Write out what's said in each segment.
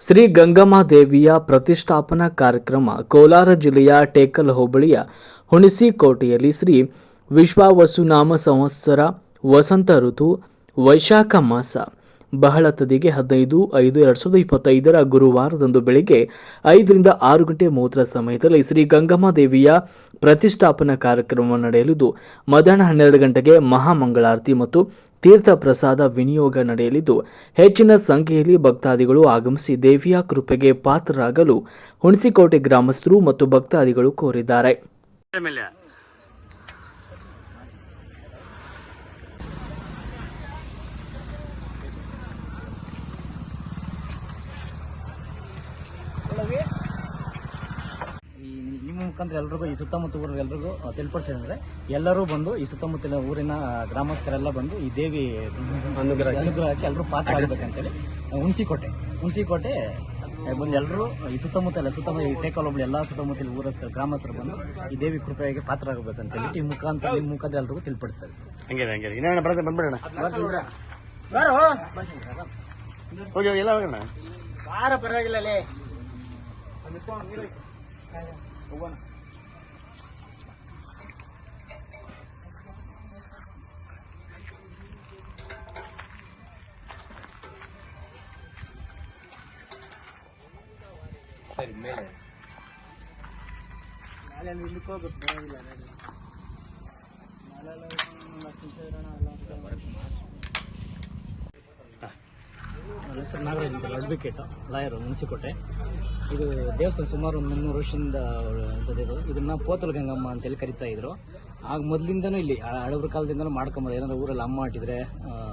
ಶ್ರೀ ಗಂಗಮ್ಮ ದೇವಿಯ ಪ್ರತಿಷ್ಠಾಪನಾ ಕಾರ್ಯಕ್ರಮ ಕೋಲಾರ ಜಿಲ್ಲೆಯ ಟೇಕಲ್ ಹೋಬಳಿಯ ಹುಣಸಿಕೋಟೆಯಲ್ಲಿ ಶ್ರೀ ವಿಶ್ವಾವಸುನಾಮ ಸಂವತ್ಸರ ವಸಂತ ಋತು, ವೈಶಾಖ ಮಾಸ, ಬಹಳ ತದಿಗೆ ಹದಿನೈದು, ಐದು, ಎರಡು ಸಾವಿರದ ಇಪ್ಪತ್ತೈದರ ಗುರುವಾರದಂದು ಬೆಳಿಗ್ಗೆ ಐದರಿಂದ ಆರು ಗಂಟೆ ಮೂವತ್ತರ ಸಮಯದಲ್ಲಿ ಶ್ರೀ ಗಂಗಮ್ಮ ದೇವಿಯ ಪ್ರತಿಷ್ಠಾಪನಾ ಕಾರ್ಯಕ್ರಮ ನಡೆಯಲಿದ್ದು, ಮಧ್ಯಾಹ್ನ ಹನ್ನೆರಡು ಗಂಟೆಗೆ ಮಹಾಮಂಗಳಾರತಿ ಮತ್ತು ತೀರ್ಥ ಪ್ರಸಾದ ವಿನಿಯೋಗ ನಡೆಯಲಿದ್ದು, ಹೆಚ್ಚಿನ ಸಂಖ್ಯೆಯಲ್ಲಿ ಭಕ್ತಾದಿಗಳು ಆಗಮಿಸಿ ದೇವಿಯ ಕೃಪೆಗೆ ಪಾತ್ರರಾಗಲು ಹುಣಸಿಕೋಟೆ ಗ್ರಾಮಸ್ಥರು ಮತ್ತು ಭಕ್ತಾದಿಗಳು ಕೋರಿದ್ದಾರೆ. ಮುಖಾಂತರ ಎಲ್ರಿಗೂ ಈ ಸುತ್ತಮುತ್ತ ಊರ ಎಲ್ರಿಗೂ ಅಂದ್ರೆ ಎಲ್ಲರೂ ಬಂದು ಈ ಸುತ್ತಮುತ್ತಲಿನ ಊರಿನ ಗ್ರಾಮಸ್ಥರೆಲ್ಲ ಬಂದು ಈ ದೇವಿ ಅನುಗ್ರಹಕ್ಕೆ. ಅನುಗ್ರಹಕ್ಕೆ ಎಲ್ಲರೂ ಪಾತ್ರ ಆಗಬೇಕಂತೇಳಿ ಹುಣಸಿಕೋಟೆ ಹುಣಸಿಕೋಟೆ ಬಂದು ಎಲ್ಲರೂ ಈ ಸುತ್ತಮುತ್ತ ಎಲ್ಲ ಸುತ್ತಮುತ್ತ ಈ ಟೇಕಲ್ ಒಬ್ಬಳು ಎಲ್ಲ ಸುತ್ತಮುತ್ತಲ ಊರಸ್ಥರು ಗ್ರಾಮಸ್ಥರು ಬಂದು ಈ ದೇವಿ ಕೃಪೆಗೆ ಪಾತ್ರ ಆಗಬೇಕಂತೇಳಿ ಈ ಮುಖಾಂತರ ಈ ಮುಖಾಂತರ ಎಲ್ರಿಗೂ ತಿಳಿಪಡಿಸ್ತಾರೆ ಬಾರ. ಹಂಗೆ ಹಂಗೆ ಇನ್ನೇನು ಬರೋದು ಬಂದ್ಬಿಡೋಣ ಹೋಗಿ ಮೇಲೆ. ಎಲ್ಲ ಹೋಗೋಣ ಬಾರ ಪರವಾಗಿಲ್ಲ ನನ್ನ ಹೆಸರು ನಾಗರಾಜ್ ಅಂತ ಅಡ್ವೊಕೇಟ್ ಲಾಯರು ಮುನ್ಸಿಕೋಟೆ. ಇದು ದೇವಸ್ಥಾನ ಸುಮಾರು ಒಂದು ಮುನ್ನೂರು ವರ್ಷದಿಂದ ಇದು. ಇದನ್ನ ಪೋತಲ ಗಂಗಮ್ಮ ಅಂತೇಳಿ ಕರಿತಾ ಇದ್ರು. ಆಗ ಮೊದಲಿಂದನೂ ಇಲ್ಲಿ ಹಳಬರ ಹಳಬ್ರ ಕಾಲದಿಂದನೂ ಮಾಡ್ಕೊಂಬಂದು ಏನಾದ್ರು ಊರಲ್ಲಿ ಅಮ್ಮ ಆಟಿದ್ರೆ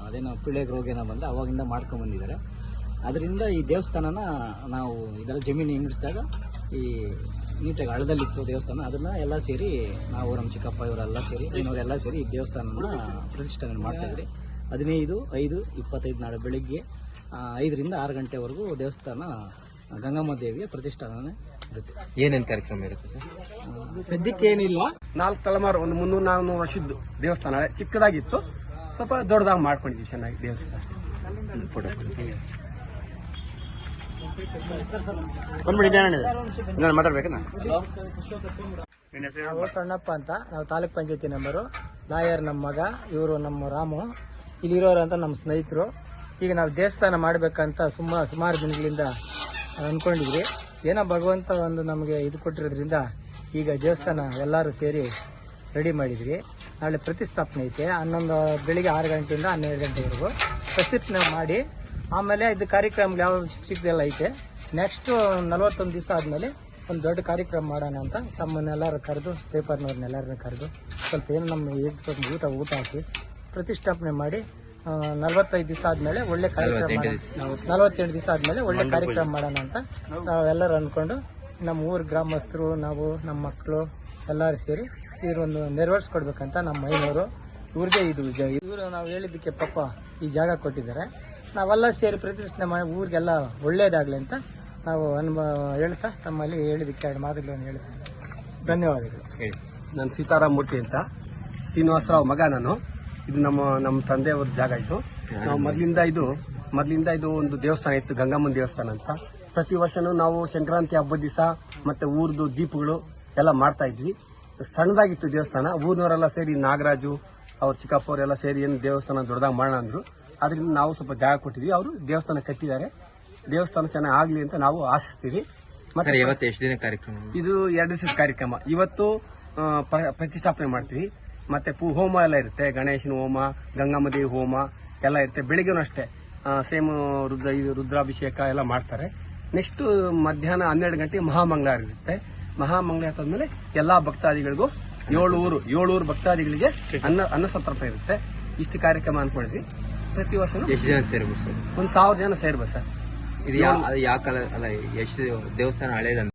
ಅದೇನೋ ಪಿಳ್ಳೆಗೆ ರೋಗ ಏನೋ ಬಂದ್ರೆ ಅವಾಗಿಂದ ಮಾಡ್ಕೊಂಬಂದಿದ್ದಾರೆ. ಅದರಿಂದ ಈ ದೇವಸ್ಥಾನನ ನಾವು ಇದೆಲ್ಲ ಜಮೀನು ಹಿಂಗಿಡಿಸಿದಾಗ ಈ ನೀಟಾಗಿ ಹಳದಲ್ಲಿತ್ತು ದೇವಸ್ಥಾನ ಅದನ್ನ ಎಲ್ಲ ಸೇರಿ ನಾವು ನಮ್ಮ ಚಿಕ್ಕಪ್ಪ ಇವರೆಲ್ಲ ಸೇರಿ ಇವರೆಲ್ಲ ಸೇರಿ ಈ ದೇವಸ್ಥಾನನ ಪ್ರತಿಷ್ಠಾನ ಮಾಡ್ತಾ ಇದ್ರಿ. ಹದಿನೈದು ಐದು ಇಪ್ಪತ್ತೈದು ನಾಳೆ ಬೆಳಿಗ್ಗೆ ಐದರಿಂದ ಆರು ಗಂಟೆವರೆಗೂ ದೇವಸ್ಥಾನ ಗಂಗಮ್ಮ ದೇವಿಯ ಪ್ರತಿಷ್ಠಾಪನೆ ಇರುತ್ತೆ. ಏನೇನು ಕಾರ್ಯಕ್ರಮ ಇರುತ್ತೆ ಸರ್? ಸದ್ಯಕ್ಕೆ ಏನಿಲ್ಲ ನಾಲ್ಕು ತಲೆಮಾರು ಒಂದು ಮುನ್ನೂರು ನಾಲ್ಕುನೂರು ವರ್ಷದ್ದು ದೇವಸ್ಥಾನ ಚಿಕ್ಕದಾಗಿತ್ತು. ಸ್ವಲ್ಪ ದೊಡ್ಡದಾಗಿ ಮಾಡ್ಕೊಂಡಿದ್ವಿ ಚೆನ್ನಾಗಿ ದೇವಸ್ಥಾನ ಅಷ್ಟೇ. ನಾವು ಸಣ್ಣಪ್ಪ ಅಂತ. ನಾವು ತಾಲೂಕ್ ಪಂಚಾಯತಿ ನಂಬರು. ಲಾಯರ್ ನಮ್ಮ ಮಗ ಇವರು ನಮ್ಮ ರಾಮು. ಇಲ್ಲಿರೋರು ಅಂತ ನಮ್ಮ ಸ್ನೇಹಿತರು. ಈಗ ನಾವು ದೇವಸ್ಥಾನ ಮಾಡಬೇಕಂತ ಸುಮ್ಮ ಸುಮಾರು ದಿನಗಳಿಂದ ಅಂದ್ಕೊಂಡಿದ್ವಿ ಏನೋ ಭಗವಂತ ಒಂದು ನಮಗೆ ಇದು ಕೊಟ್ಟಿರೋದ್ರಿಂದ ಈಗ ದೇವಸ್ಥಾನ ಎಲ್ಲರೂ ಸೇರಿ ರೆಡಿ ಮಾಡಿದ್ವಿ. ನಾಳೆ ಪ್ರತಿಷ್ಠಾಪನೆ ಐತೆ. ಹನ್ನೊಂದು ಬೆಳಿಗ್ಗೆ ಆರು ಗಂಟೆಯಿಂದ ಹನ್ನೆರಡು ಗಂಟೆವರೆಗೂ ಪ್ರತಿಷ್ಠಾಪನೆ ಮಾಡಿ ಆಮೇಲೆ ಇದು ಕಾರ್ಯಕ್ರಮ ಯಾವ ಚಿಕ್ಕದೆಲ್ಲ ಐತೆ. ನೆಕ್ಸ್ಟ್ ನಲವತ್ತೊಂದು ದಿವಸ ಆದಮೇಲೆ ಒಂದು ದೊಡ್ಡ ಕಾರ್ಯಕ್ರಮ ಮಾಡೋಣ ಅಂತ ತಮ್ಮನ್ನೆಲ್ಲರೂ ಕರೆದು ಪೇಪರ್ನವ್ರನ್ನೆಲ್ಲರನ್ನ ಕರೆದು ಸ್ವಲ್ಪ ಏನು ನಮ್ಮ ಏಜ್ ಊಟ ಊಟ ಹಾಕಿ ಪ್ರತಿಷ್ಠಾಪನೆ ಮಾಡಿ ನಲವತ್ತೈದು ದಿವಸ ಆದಮೇಲೆ ಒಳ್ಳೆ ಕಾರ್ಯಕ್ರಮ. ನಲವತ್ತೆಂಟು ದಿವಸ. ಆದಮೇಲೆ ಒಳ್ಳೆ ಕಾರ್ಯಕ್ರಮ ಮಾಡೋಣ ಅಂತ ನಾವೆಲ್ಲರೂ ಅಂದ್ಕೊಂಡು ನಮ್ಮ ಊರ ಗ್ರಾಮಸ್ಥರು ನಾವು ನಮ್ಮ ಮಕ್ಕಳು ಎಲ್ಲರೂ ಸೇರಿ ಇದೊಂದು ನೆರವೇರಿಸ್ಕೊಡ್ಬೇಕಂತ ನಮ್ಮ ಮೈನವರು. ಇವ್ರಿಗೆ ಇದು ಇವರು ನಾವು ಹೇಳಿದ್ದಕ್ಕೆ ಪಾಪ ಈ ಜಾಗ ಕೊಟ್ಟಿದ್ದಾರೆ. ನಾವೆಲ್ಲ ಸೇರಿ ಪ್ರತಿಷ್ಠೆ ಮಾಡಿ ಊರಿಗೆಲ್ಲ ಒಳ್ಳೇದಾಗಲಿ ಅಂತ ನಾವು ಅನುಭವ ಹೇಳ್ತಾ ತಮ್ಮಲ್ಲಿ ಹೇಳಿದ್ದಕ್ಕೆ ಎರಡು ಮಾತುಗಳನ್ನು ಹೇಳ್ತೀನಿ ಧನ್ಯವಾದಗಳು. ಹೇಳಿ. ನಾನು ಸೀತಾರಾಮ ಮೂರ್ತಿ ಅಂತ. ಶ್ರೀನಿವಾಸರಾವ್ ಮಗ ನಾನು. ಇದು ನಮ್ಮ ನಮ್ಮ ತಂದೆಯವ್ರ ಜಾಗ ಇತ್ತು ನಾವು ಮೊದಲಿಂದ ಇದು ಮೊದಲಿಂದ ಇದು ಒಂದು ದೇವಸ್ಥಾನ ಇತ್ತು, ಗಂಗಮ್ಮನ ದೇವಸ್ಥಾನ ಅಂತ. ಪ್ರತಿ ವರ್ಷನೂ ನಾವು ಸಂಕ್ರಾಂತಿ ಹಬ್ಬದ ದಿವಸ ಮತ್ತೆ ಊರದು ದೀಪಗಳು ಎಲ್ಲ ಮಾಡ್ತಾ ಇದ್ವಿ. ಸಣ್ಣದಾಗಿತ್ತು ದೇವಸ್ಥಾನ. ಊರಿನವರೆಲ್ಲ ಸೇರಿ ನಾಗರಾಜು, ಅವ್ರ ಚಿಕ್ಕಪ್ಪವರೆಲ್ಲ ಸೇರಿ ಏನು ದೇವಸ್ಥಾನ ದೊಡ್ಡದಾಗಿ ಮಾಡೋಣ ಅಂದ್ರು. ಅದರಿಂದ ನಾವು ಸ್ವಲ್ಪ ಜಾಗ ಕೊಟ್ಟಿದ್ವಿ. ಅವರು ದೇವಸ್ಥಾನ ಕಟ್ಟಿದ್ದಾರೆ. ದೇವಸ್ಥಾನ ಚೆನ್ನಾಗಿ ಆಗಲಿ ಅಂತ ನಾವು ಆಶಿಸ್ತೀವಿ. ಮತ್ತೆ ಇವತ್ತು ಎಷ್ಟು ದಿನ ಕಾರ್ಯಕ್ರಮ? ಇದು ಎರಡು ದಿವಸದ ಕಾರ್ಯಕ್ರಮ. ಇವತ್ತು ಆ, ಪ್ರ- ಪ್ರತಿಷ್ಠಾಪನೆ ಮಾಡ್ತೀವಿ. ಮತ್ತೆ ಪೂ ಹೋಮ ಎಲ್ಲ ಇರುತ್ತೆ. ಗಣೇಶನ ಹೋಮ ಗಂಗಮ್ಮ ದೇವಿ ಹೋಮ ಎಲ್ಲ ಇರುತ್ತೆ. ಬೆಳಿಗ್ಗೆನೂ ಅಷ್ಟೇ. ಸೇಮ್ ರುದ್ರ ಇದು ರುದ್ರಾಭಿಷೇಕ ಎಲ್ಲ ಮಾಡ್ತಾರೆ. ನೆಕ್ಸ್ಟ್ ಮಧ್ಯಾಹ್ನ ಹನ್ನೆರಡು ಗಂಟೆಗೆ ಮಹಾಮಂಗಳಾರ ಇರುತ್ತೆ. ಮಹಾಮಂಗಳ ಆದ್ಮೇಲೆ ಎಲ್ಲಾ ಭಕ್ತಾದಿಗಳಿಗೂ ಏಳು ಊರು ಏಳು ಊರು ಭಕ್ತಾದಿಗಳಿಗೆ ಅನ್ನ ಅನ್ನ ಸಂತರ್ಪ ಇರುತ್ತೆ. ಇಷ್ಟು ಕಾರ್ಯಕ್ರಮ ಅನ್ಕೊಂಡಿದ್ವಿ ಪ್ರತಿ ವರ್ಷ ಎಷ್ಟು ಜನ ಸೇರ್ಬೋದು ಸರ್. ಒಂದು ಸಾವಿರ ಜನ ಸೇರ್ಬೋದು ಸರ್. ಇದು ಯಾವ ಯಾವ ಕಾಲ ಅಲ್ಲ ಎಷ್ಟು ದೇವಸ್ಥಾನ ಹಳೇದಂತ.